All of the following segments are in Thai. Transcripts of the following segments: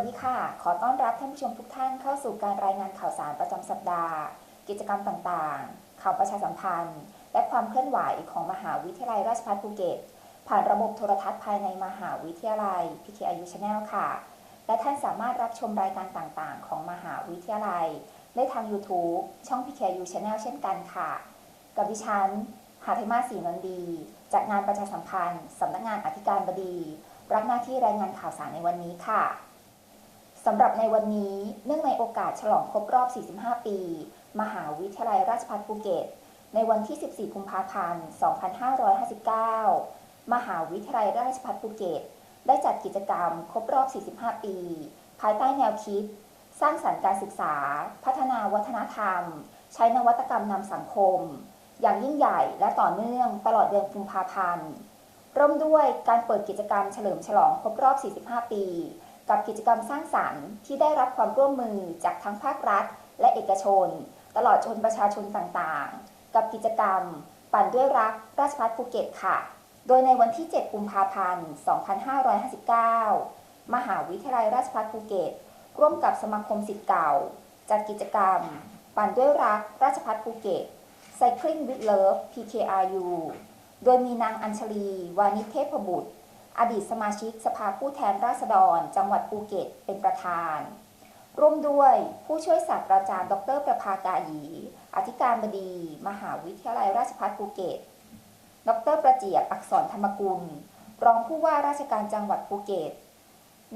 สวัสดีค่ะ ขอต้อนรับท่านผู้ชมทุกท่านเข้าสู่การรายงานข่าวสารประจำสัปดาห์ กิจกรรมต่างๆ ข่าวประชาสัมพันธ์ และความเคลื่อนไหวของมหาวิทยาลัยราชภัฏภูเก็ต ผ่านระบบโทรทัศน์ภายในมหาวิทยาลัย PKIU Channel ค่ะ และท่านสามารถรับชมรายการต่างๆ ของมหาวิทยาลัย ได้ทาง YouTube ช่อง PKIU Channel เช่นกันค่ะ กับดิฉันหาเทมาศรีนนดี จากงานประชาสัมพันธ์สำนักงานอธิการบดี รับหน้าที่รายงานข่าวสารในวันนี้ค่ะ สำหรับในวันนี้เนื่องในโอกาสฉลองครบรอบ 45 ปี มหาวิทยาลัยราชภัฏภูเก็ต ในวันที่ 14 กุมภาพันธ์ 2559 มหาวิทยาลัยราชภัฏภูเก็ต ได้จัดกิจกรรมครบรอบ 45 ปี ภายใต้แนวคิด สร้างสรรค์การศึกษา พัฒนาวัฒนธรรม ใช้นวัตกรรมนำสังคม อย่างยิ่งใหญ่และต่อเนื่องตลอดเดือนกุมภาพันธ์ริ่มด้วยการเปิดกิจกรรมเฉลิมฉลองครบรอบ 45 ปี กับกิจกรรมสร้างสรรค์ที่ได้รับความร่วมมือจากทั้งภาครัฐ และเอกชน ตลอดจนประชาชนต่างๆ กับกิจกรรม ปั่นด้วยรักราชภัฏภูเก็ตค่ะ โดยในวันที่ 7 กุมภาพันธ์ 2559 มหาวิทยาลัยราชภัฏภูเก็ต ร่วมกับสมาคมศิษย์เก่า จัดกิจกรรม ปั่นด้วยรักราชภัฏภูเก็ต Cycling with Love PKRU โดยมีนางอัญชลี วานิเทพบุตร อดีตสมาชิกสภาผู้แทนราษฎร จังหวัดภูเก็ตเป็นประธาน ร่วมด้วยผู้ช่วยศาสตราจารย์ ดรประภากาหยี อธิการบดี มหาวิทยาลัยราชภัฏภูเก็ต ดรประเจียบอักษรธรรมกุล รองผู้ว่าราชการจังหวัดภูเก็ต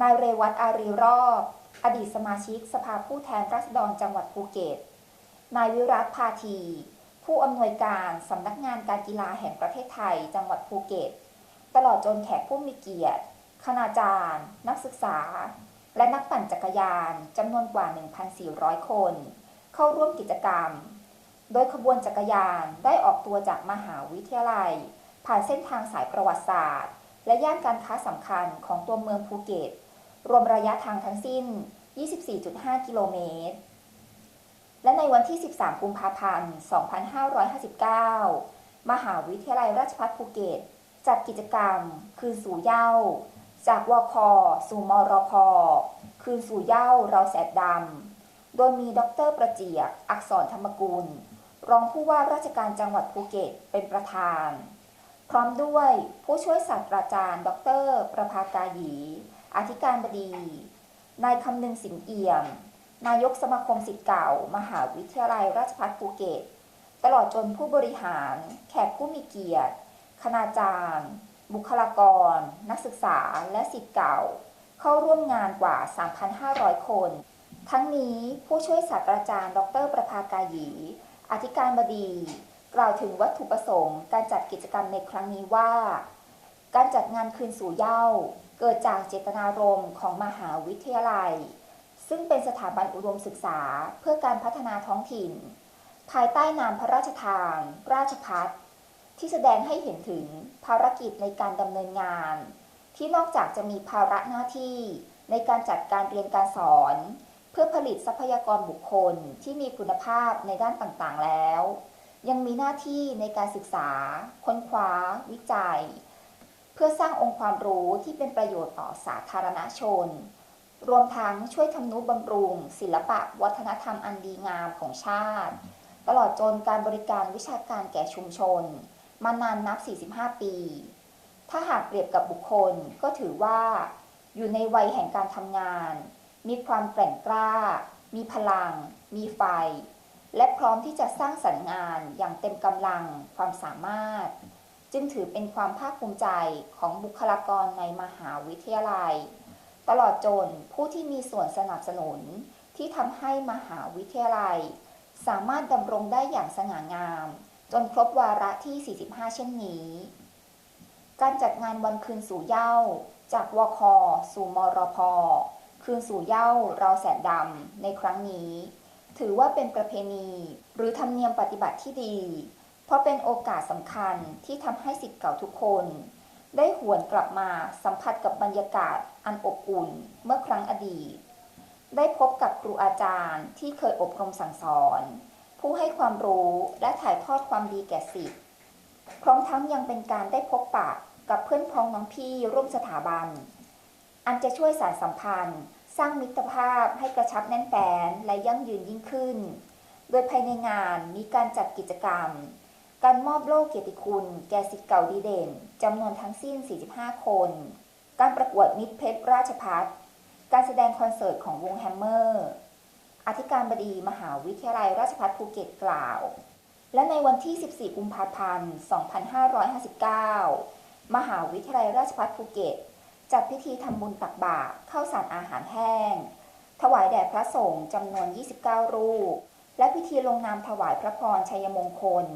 นายเรวัตอารีรอบ อดีตสมาชิกสภาผู้แทนราษฎรจังหวัดภูเก็ต นายวิรัตพาที ผู้อำนวยการสำนักงานการกีฬาแห่งประเทศไทย จังหวัดภูเก็ต ตลอดจนแขกผู้มีเกียรติ คณาจารย์ นักศึกษา และนักปั่นจักรยานจำนวนกว่า 1,400 คน เข้าร่วมกิจกรรม โดยขบวนจักรยานได้ออกตัวจากมหาวิทยาลัย ผ่านเส้นทางสายประวัติศาสตร์ และย่านการค้าสำคัญของตัวเมืองภูเก็ต รวมระยะทางทั้งสิ้น 24.5 กิโลเมตร และในวันที่ 13 กุมภาพันธ์ 2559 มหาวิทยาลัยราชภัฏภูเก็ต จัดกิจกรรม คืนสู่เย้า จากวค สู่มรพคืนสู่เย้าเราแสดดำ โดยมีดรประเจียบอักษรธรรมกุล รองผู้ว่าราชการจังหวัดภูเก็ตเป็นประธาน พร้อมด้วยผู้ช่วยศาสตราจารย์ ดร ประภากาหยี อธิการบดี นายคำนึงสินเอี่ยม นายกสมาคมศิษย์เก่า มหาวิทยาลัยราชภัฏภูเก็ต ตลอดจนผู้บริหาร แขกผู้มีเกียรติ คณาจารย์ บุคลากร นักศึกษา และศิษย์เก่า เข้าร่วมงานกว่า 3,500 คน ทั้งนี้ผู้ช่วยศาสตราจารย์ ดร ประภากายี อธิการบดี กล่าวถึงวัตถุประสงค์การจัดกิจกรรมในครั้งนี้ว่า การจัดงานคืนสู่เย้า เกิดจากเจตนารมณ์ของมหาวิทยาลัย ซึ่งเป็นสถาบันอุดมศึกษาเพื่อการพัฒนาท้องถิ่น ภายใต้นามพระราชทาน ราชพัฒ ที่แสดงให้เห็นถึงภารกิจในการดำเนินงาน ที่นอกจากจะมีภาระหน้าที่ในการจัดการเรียนการสอน เพื่อผลิตทรัพยากรบุคคลที่มีคุณภาพในด้านต่างๆแล้ว ยังมีหน้าที่ในการศึกษา ค้นคว้า วิจัย เพื่อสร้างองค์ความรู้ที่เป็นประโยชน์ต่อสาธารณชน รวมทั้งช่วยทำนุบำรุง ศิลปะวัฒนธรรมอันดีงามของชาติ ตลอดจนการบริการวิชาการแก่ชุมชน มานานนับ 45 ปี ถ้าหากเปรียบกับบุคคลก็ถือว่า อยู่ในวัยแห่งการทำงาน มีความแกร่งกล้า มีพลัง มีไฟ และพร้อมที่จะสร้างสรรค์งานอย่างเต็มกำลังความสามารถ จึงถือเป็นความภาคภูมิใจของบุคลากรในมหาวิทยาลัย ตลอดจนผู้ที่มีส่วนสนับสนุนที่ทำให้มหาวิทยาลัย สามารถดำรงได้อย่างสง่างาม จนครบวาระที่ 45 เช่นนี้ การจัดงานวันคืนสู่เย้า จากวคสู่มรพ คืนสู่เย้าเราแสนดำในครั้งนี้ ถือว่าเป็นประเพณีหรือธรรมเนียมปฏิบัติที่ดี เพราะเป็นโอกาสสำคัญที่ทำให้สิทธิ์เก่าทุกคน ได้หวนกลับมาสัมผัสกับบรรยากาศอันอบอุ่นเมื่อครั้งอดีต ได้พบกับครูอาจารย์ที่เคยอบรมสั่งสอน ผู้ให้ความรู้และถ่ายทอดความดีแก่สิทธิ์พร้อมทั้งยังเป็นการได้พบปะกับเพื่อนพ้องน้องพี่ร่วมสถาบัน อันจะช่วยสานสัมพันธ์ สร้างมิตรภาพให้กระชับแน่นแฟ้นและยั่งยืนยิ่งขึ้น โดยภายในงานมีการจัดกิจกรรม การมอบโล่เกียรติคุณ แก่สิทธิ์เก่าดีเด่นจำนวนทั้งสิ้น 45 คน การประกวดมิตรเพชรราชพัฒการแสดงคอนเสิร์ตของวงแฮมเมอร์ อธิการบดีมหาวิทยาลัยราชภัฏภูเก็ตกล่าว และในวันที่ 14 กุมภาพันธ์ 2559 มหาวิทยาลัยราชภัฏภูเก็ต จัดพิธีทำบุญตักบาตรข้าวสารอาหารแห้ง ถวายแด่พระสงฆ์จำนวน 29 รูป และพิธีลงนามถวายพระพรชัยมงคล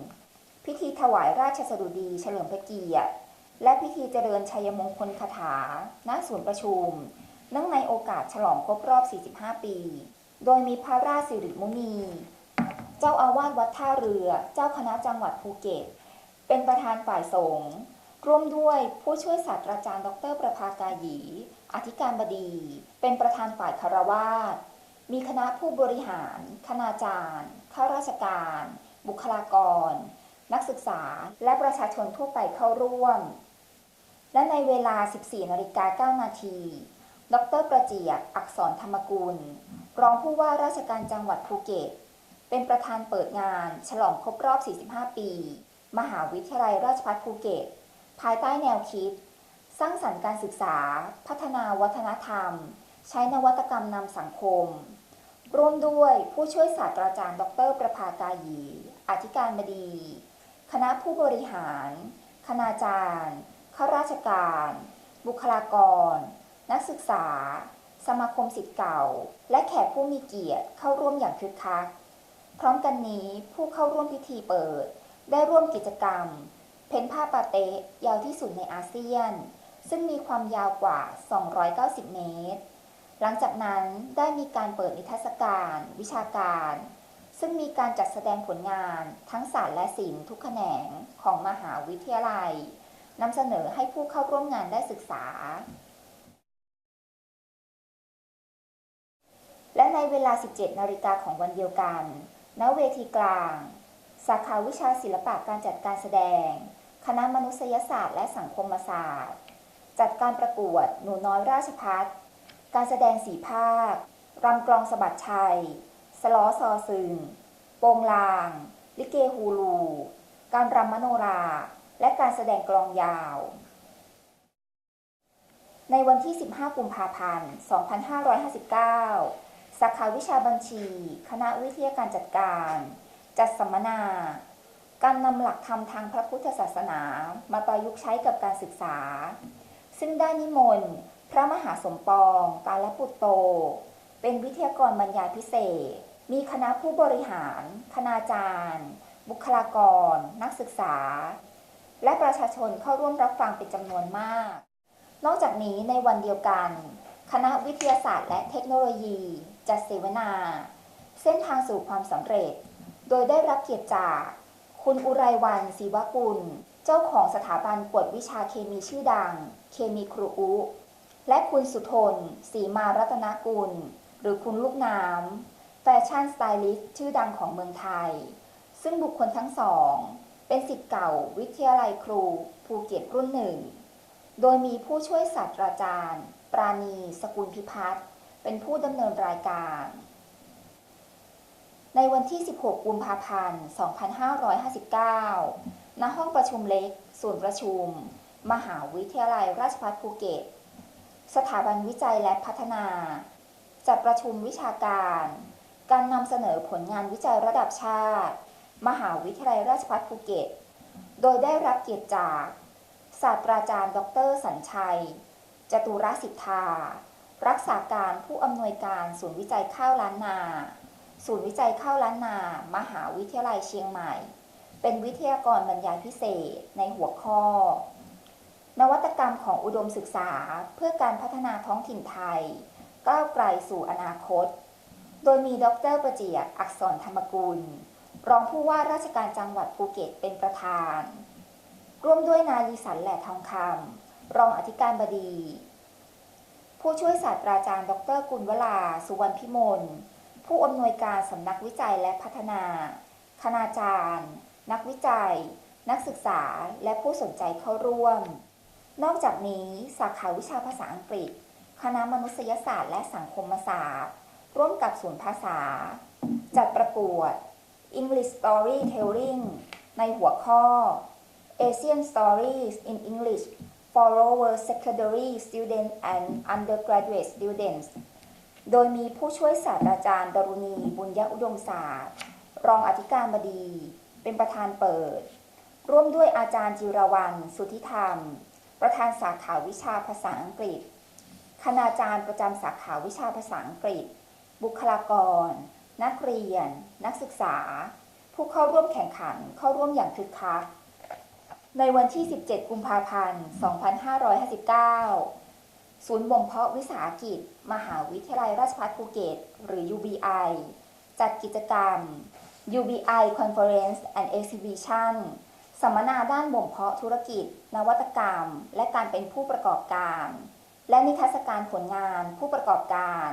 พิธีถวายราชสดุดีเฉลิมพระเกียรติ และพิธีเจริญชัยมงคลคาถา ณ ศูนย์ประชุม เนื่องในโอกาสฉลองครบรอบ 45 ปี โดยมีพระราชสิริมุนี เจ้าอาวาสวัดท่าเรือ เจ้าคณะจังหวัดภูเก็ต เป็นประธานฝ่ายสงฆ์ร่วมด้วยผู้ช่วยศาสตราจารย์ ดร ประภากาหยี อธิการบดี เป็นประธานฝ่ายคารวาสมีคณะผู้บริหาร คณาจารย์ ข้าราชการ บุคลากร นักศึกษา และประชาชนทั่วไปเข้าร่วม และในเวลา 14นาฬิกา9นาที ดร ประเจียบ อักษรธรรมกุล รองผู้ว่าราชการจังหวัดภูเก็ต เป็นประธานเปิดงาน ฉลองครบรอบ 45 ปี มหาวิทยาลัยราชภัฏภูเก็ต ภายใต้แนวคิด สร้างสรรค์การศึกษา พัฒนาวัฒนธรรม ใช้นวัตกรรมนำสังคม ร่วมด้วยผู้ช่วยศาสตราจารย์ ดร ประภากายี อธิการบดี คณะผู้บริหาร คณาจารย์ข้าราชการ บุคลากร นักศึกษา สมาคมสิทธิ์เก่า และแขกผู้มีเกียรติเข้าร่วมอย่างคึกคัก พร้อมกันนี้ผู้เข้าร่วมพิธีเปิด ได้ร่วมกิจกรรม เพ้นผ้าปาเต๊ะยาวที่สุดในอาเซียน ซึ่งมีความยาวกว่า 290 เมตร หลังจากนั้นได้มีการเปิดนิทรรศการ วิชาการ ซึ่งมีการจัดแสดงผลงานทั้งศาสตร์และศิลป์ทุกแขนงของมหาวิทยาลัยนำเสนอให้ผู้เข้าร่วมงานได้ศึกษา และในเวลา 17 นาฬิกาของวันเดียวกัน ณ เวทีกลาง สาขาวิชาศิลปะการจัดการแสดง คณะมนุษยศาสตร์และสังคมศาสตร์ จัดการประกวด หนูน้อยราชพัฒการแสดงสีภาค รำกลองสะบัดชัย สล้อซอซึง โปงลาง ลิเกฮูลู การรำมโนรา และการแสดงกลองยาว ในวันที่ 15 กุมภาพันธ์ 2559 สาขาวิชาบัญชี คณะวิทยาการจัดการ จัดสัมมนา การนำหลักธรรมทางพระพุทธศาสนา มาประยุกต์ใช้กับการศึกษา ซึ่งได้นิมนต์ พระมหาสมปอง กาลปุตโต เป็นวิทยากรบรรยายพิเศษ มีคณะผู้บริหาร คณาจารย์ บุคลากร นักศึกษา และประชาชนเข้าร่วมรับฟังเป็นจำนวนมาก นอกจากนี้ในวันเดียวกัน คณะวิทยาศาสตร์และเทคโนโลยี จัดเสวนา เส้นทางสู่ความสำเร็จ โดยได้รับเกียรติจาก คุณอุไรวันศรีวกุล เจ้าของสถาบันกวดวิชาเคมีชื่อดัง เคมีครูอุ และคุณสุทนศรีมารัตนกุล หรือคุณลูกน้ำแฟชั่นสไตลิสต์ชื่อดังของเมืองไทย ซึ่งบุคคลทั้งสอง เป็นสิทธิ์เก่าวิทยาลัยครูภูเก็ตรุ่นหนึ่ง โดยมีผู้ช่วยศาสตราจารย์ ปราณีสกุลพิพัฒน์ เป็นผู้ดำเนินรายการ ในวันที่ 16 กุมภาพันธ์ 2559 ณ ห้องประชุมเล็ก ศูนย์ประชุม มหาวิทยาลัยราชภัฏภูเก็ต สถาบันวิจัยและพัฒนา จัดประชุมวิชาการ การนำเสนอผลงานวิจัยระดับชาติ มหาวิทยาลัยราชภัฏภูเก็ต โดยได้รับเกียรติจากศาสตราจารย์ ดร สัญชัย จตุรสิทธา รักษาการผู้อำนวยการศูนย์วิจัยข้าวล้านนา ศูนย์วิจัยข้าวล้านนา มหาวิทยาลัยเชียงใหม่ เป็นวิทยากรบรรยายพิเศษในหัวข้อ นวัตกรรมของอุดมศึกษาเพื่อการพัฒนาท้องถิ่นไทย ก้าวไกลสู่อนาคต โดยมีดรประเจียบอักษรธรรมกุล รองผู้ว่าราชการจังหวัดภูเก็ตเป็นประธาน ร่วมด้วยนายลีสันแหล่ทองคำรองอธิการบดี ผู้ช่วยศาสตราจารย์ ดรกุลวลา สุวรรณพิมล ผู้อำนวยการสำนักวิจัยและพัฒนา คณาจารย์ นักวิจัย นักศึกษา และผู้สนใจเข้าร่วม นอกจากนี้สาขาวิชาภาษาอังกฤษ คณะมนุษยศาสตร์และสังคมศาสตร์ ร่วมกับศูนย์ภาษา จัดประกวด English Storytelling ในหัวข้อ Asian Stories in English for lower secondary students and undergraduate students โดยมีผู้ช่วยศาสตราจารย์ดรุณีบุญยอุดมศาสตร์ รองอธิการบดี เป็นประธานเปิด ร่วมด้วยอาจารย์จิรวรรณสุทธิธรรม ประธานสาขาวิชาภาษาอังกฤษ คณาจารย์ประจำสาขาวิชาภาษาอังกฤษ บุคลากร นักเรียน นักศึกษา ผู้เข้าร่วมแข่งขันเข้าร่วมอย่างคึกคัก ในวันที่ 17 กุมภาพันธ์ 2559 ศูนย์บ่มเพาะวิสาหกิจ มหาวิทยาลัยราชภัฏภูเก็ต หรือ UBI จัดกิจกรรม UBI Conference and Exhibition สัมมนาด้านบ่มเพาะธุรกิจ นวัตกรรม และการเป็นผู้ประกอบการ และนิทรรศการผลงานผู้ประกอบการ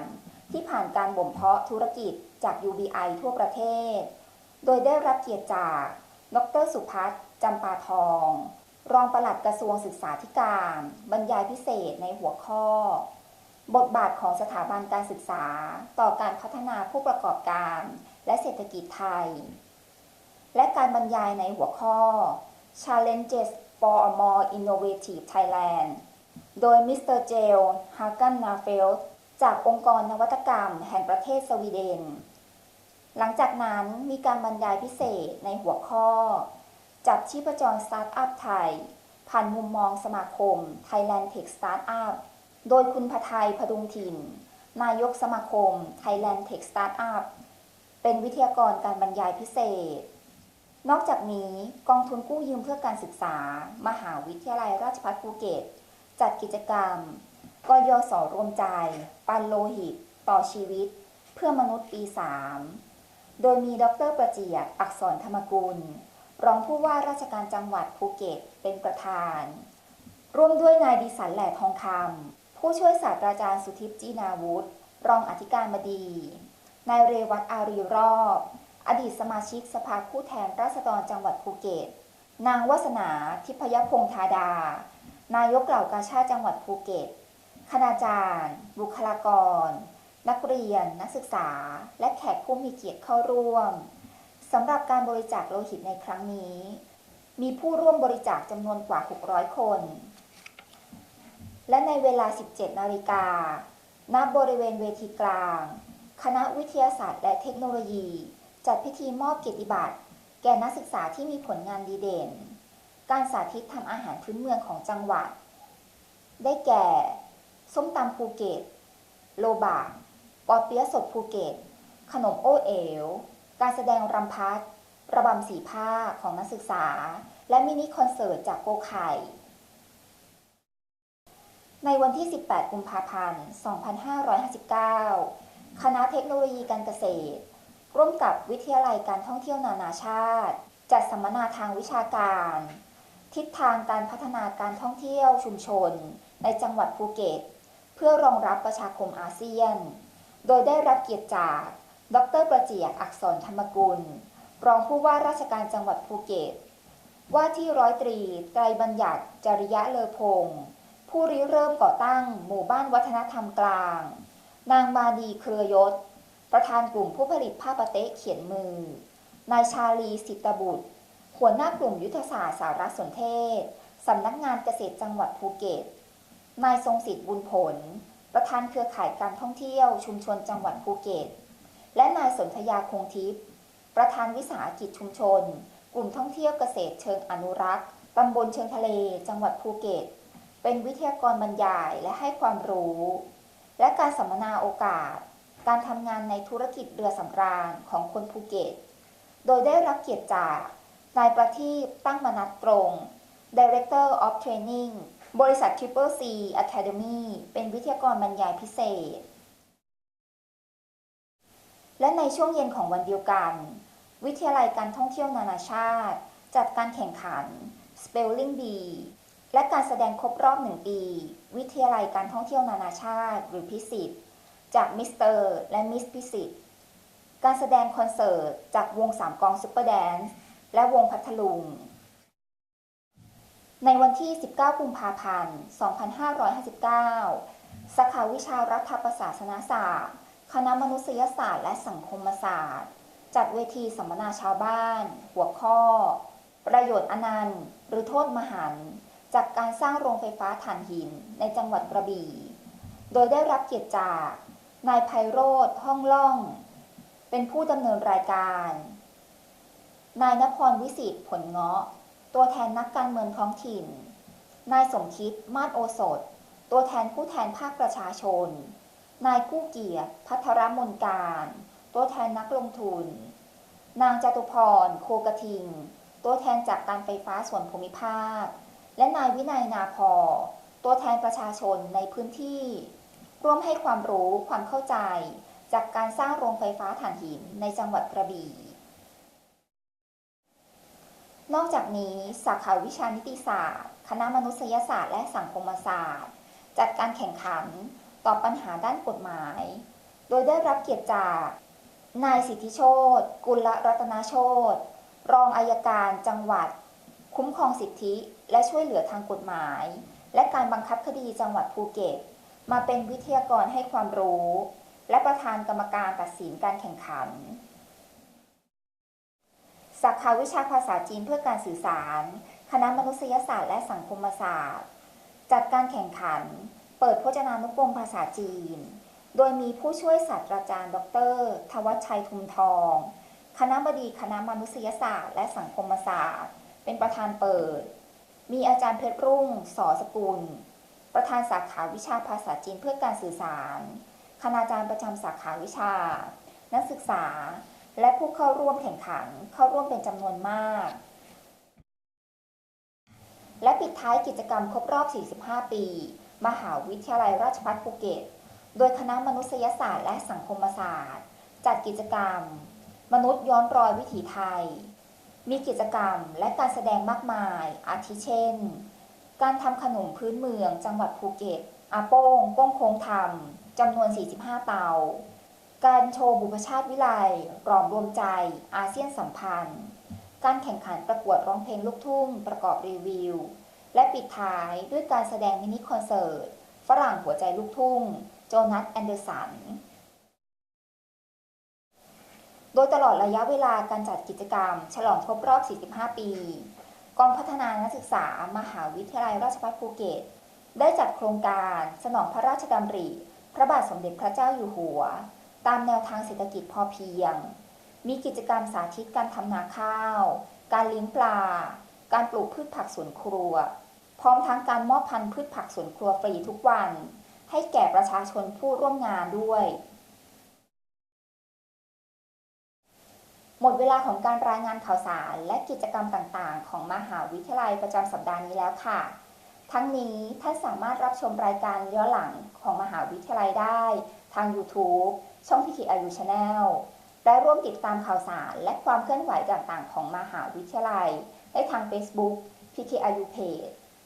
ที่ผ่านการบ่มเพาะธุรกิจจาก UBI ทั่วประเทศ โดยได้รับเกียรติจาก ดรสุพัฒน์ จำปาทอง รองปลัดกระทรวงศึกษาธิการ บรรยายพิเศษในหัวข้อ บทบาทของสถาบันการศึกษา ต่อการพัฒนาผู้ประกอบการ และเศรษฐกิจไทย และการบรรยายในหัวข้อ Challenges for a more innovative Thailand โดยมิสเตอร์เจลฮากันนาเฟลจากองค์กรนวัตกรรมแห่งประเทศสวีเดน หลังจากนั้นมีการบรรยายพิเศษในหัวข้อ จับชีพจรสตาร์ทอัพไทย ผ่านมุมมองสมาคม Thailand Tech Startup โดยคุณพไทยพดุงถิ่น นายกสมาคม Thailand Tech Startup เป็นวิทยากรการบรรยายพิเศษ นอกจากนี้กองทุนกู้ยืมเพื่อการศึกษา มหาวิทยาลัยราชภัฏภูเก็ต จัดกิจกรรมกยศรวมใจ ปันโลหิต ต่อชีวิต เพื่อมนุษย์ปี 3 โดยมีดรประเจียบอักษรธรรมกุล รองผู้ว่าราชการจังหวัดภูเก็ตเป็นประธาน ร่วมด้วยนายดิสันแหล่ทองคำผู้ช่วยศาสตราจารย์สุทิพย์จีนาวุฒิรองอธิการบดี นายเรวัตอารีรอบ อดีตสมาชิกสภาผู้แทนราษฎรจังหวัดภูเก็ต นางวัสนาทิพยพงษ์ธาดา นายกเหล่ากาชาติจังหวัดภูเก็ต คณาจารย์ บุคลากร นักเรียน นักศึกษา และแขกผู้มีเกียรติเข้าร่วม สำหรับการบริจาคโลหิตในครั้งนี้ มีผู้ร่วมบริจาคจำนวนกว่า 600 คน และในเวลา 17 นาฬิกา ณ บริเวณเวทีกลาง คณะวิทยาศาสตร์และเทคโนโลยี จัดพิธีมอบเกียรติบัตร แก่นักศึกษาที่มีผลงานดีเด่น การสาธิตทำอาหารพื้นเมืองของจังหวัด ได้แก่ ส้มตำภูเก็ต โลบะปอเปี๊ยะสดภูเก็ต ขนมโอเอ๋ว การแสดงรำพัดระบำสีผ้าของนักศึกษา และมินิคอนเสิร์ตจากโกไข่ ในวันที่ 18 กุมภาพันธ์ 2559 คณะเทคโนโลยีการเกษตร ร่วมกับวิทยาลัยการท่องเที่ยวนานาชาติ จัดสัมมนาทางวิชาการ ทิศทางการพัฒนาการท่องเที่ยวชุมชน ในจังหวัดภูเก็ต เพื่อรองรับประชาคมอาเซียน โดยได้รับเกียรติจาก ดรประเจียกอักษรธรรมกุล รองผู้ว่าราชการจังหวัดภูเก็ต ว่าที่ร้อยตรีไตรบัญญัติจริยะเลอพงศ์ผู้ริเริ่มก่อตั้งหมู่บ้านวัฒนธรรมกลาง นางมาดีเครือยศ ประธานกลุ่มผู้ผลิตผ้าปะเต๊ะเขียนมือ นายชาลีสิตบุตร หัวหน้ากลุ่มยุทธศาสตร์สารสนเทศ สำนักงานเกษตรจังหวัดภูเก็ต นายทรงสิทธิ์บุญผล ประธานเครือข่ายการท่องเที่ยวชุมชนจังหวัดภูเก็ต และนายสนธยาคงทิพย์ประธานวิสาหกิจชุมชน กลุ่มท่องเที่ยวเกษตรเชิงอนุรักษ์ตำบลเชิงทะเล จังหวัดภูเก็ต เป็นวิทยากรบรรยายและให้ความรู้ และการสัมมนาโอกาส การทำงานในธุรกิจเรือสำราญของคนภูเก็ต โดยได้รับเกียรติจากนายประทีปตั้งมนัดตรง Director of Training บริษัท Triple C Academy เป็นวิทยากรบรรยายพิเศษ และในช่วงเย็นของวันเดียวกัน วิทยาลัยการท่องเที่ยวนานาชาติ จัดการแข่งขัน Spelling Bee และการแสดงครบรอบหนึ่งปี วิทยาลัยการท่องเที่ยวนานาชาติหรือพิสิทธิ์จากมิสเตอร์และมิสพิสิทธิ์การแสดงคอนเสิร์ตจากวงสามกองซุปเปอร์แดนซ์และวงพัทลุง ในวันที่ 19 กุมภาพันธ์ 2559 สาขาวิชารัฐประศาสนศาสตร์ คณะมนุษยศาสตร์และสังคมศาสตร์ จัดเวทีสัมมนาชาวบ้าน หัวข้อ ประโยชน์อนันต์ หรือโทษมหันต์จากการสร้างโรงไฟฟ้าถ่านหินในจังหวัดกระบี่ โดยได้รับเกียรติจาก นายไพโรธห้องล่อง เป็นผู้ดำเนินรายการ นายนพรวิสิทธิ์ผลเงาะ ตัวแทนนักการเมืองท้องถิ่น นายสมคิด มาศโอสถ ตัวแทนผู้แทนภาคประชาชน นายกู้เกียรติพัทรมนการ ตัวแทนนักลงทุน นางจตุพร โคกระทิง ตัวแทนจากการไฟฟ้าส่วนภูมิภาค และนายวินัยนาพอ ตัวแทนประชาชนในพื้นที่ ร่วมให้ความรู้ความเข้าใจ จากการสร้างโรงไฟฟ้าถ่านหินในจังหวัดกระบี่ นอกจากนี้สาขาวิชานิติศาสตร์ คณะมนุษยศาสตร์และสังคมศาสตร์ จัดการแข่งขัน ต่อปัญหาด้านกฎหมาย โดยได้รับเกียรติจาก นายสิทธิโชตกุลรัตนาโชตรองอายการจังหวัด คุ้มครองสิทธิและช่วยเหลือทางกฎหมาย และการบังคับคดีจังหวัดภูเก็ต มาเป็นวิทยากรให้ความรู้ และประธานกรรมการตัดสินการแข่งขันสาขาวิชาภาษาจีนเพื่อการสื่อสาร คณะมนุษยศาสตร์และสังคมศาสตร์ จัดการแข่งขัน เปิดพจนานุกรมภาษาจีน โดยมีผู้ช่วยศาสตราจารย์ ดร ทวัชชัยทุมทอง คณะบดีคณะมนุษยศาสตร์ และสังคมศาสตร์ เป็นประธานเปิด มีอาจารย์เพชรรุ่ง สอสกุล ประธานสาขาวิชาภาษาจีนเพื่อการสื่อสาร คณาจารย์ประจำสาขาวิชา นักศึกษา และผู้เข้าร่วมแข่งขัน เข้าร่วมเป็นจำนวนมากและปิดท้ายกิจกรรมครบรอบ 45 ปี มหาวิทยาลัยราชภัฏภูเก็ต โดยคณะมนุษยศาสตร์และสังคมศาสตร์ จัดกิจกรรม มนุษย์ย้อนรอยวิถีไทย มีกิจกรรมและการแสดงมากมาย อาทิเช่น การทำขนมพื้นเมืองจังหวัดภูเก็ตอาโป้งโป้งโค้งทำจำนวน 45 เตา การโชว์บุพชาติวิไลรอมรวมใจ อาเซียนสัมพันธ์ การแข่งขันประกวดร้องเพลงลูกทุ่งประกอบรีวิว และปิดท้ายด้วยการแสดงมินิคอนเสิร์ต ฝรั่งหัวใจลูกทุ่ง โจนัสแอนเดอร์สัน โดยตลอดระยะเวลาการจัดกิจกรรม ฉลองครบรอบ 45 ปี กองพัฒนานักศึกษา มหาวิทยาลัยราชภัฏภูเก็ต ได้จัดโครงการสนองพระราชดำริ พระบาทสมเด็จพระเจ้าอยู่หัว ตามแนวทางเศรษฐกิจพอเพียง มีกิจกรรมสาธิตการทำนาข้าว การเลี้ยงปลาการปลูกพืชผักสวนครัว ร้อมทั้งการมอบพันธุ์พืชผักสวนครัวฟรีทุกวัน ให้แก่ประชาชนผู้ร่วมงานด้วย หมดเวลาของการรายงานข่าวสารและกิจกรรมต่างๆ ของมหาวิทยาลัยประจำสัปดาห์นี้แล้วค่ะ ทั้งนี้ท่านสามารถรับชมรายการย้อนหลังของมหาวิทยาลัยได้ ทาง YouTube ช่อง PKIU Channel และร่วมติดตามข่าวสารและความเคลื่อนไหวต่างๆ ของมหาวิทยาลัย ได้ทาง Facebook PKIU Page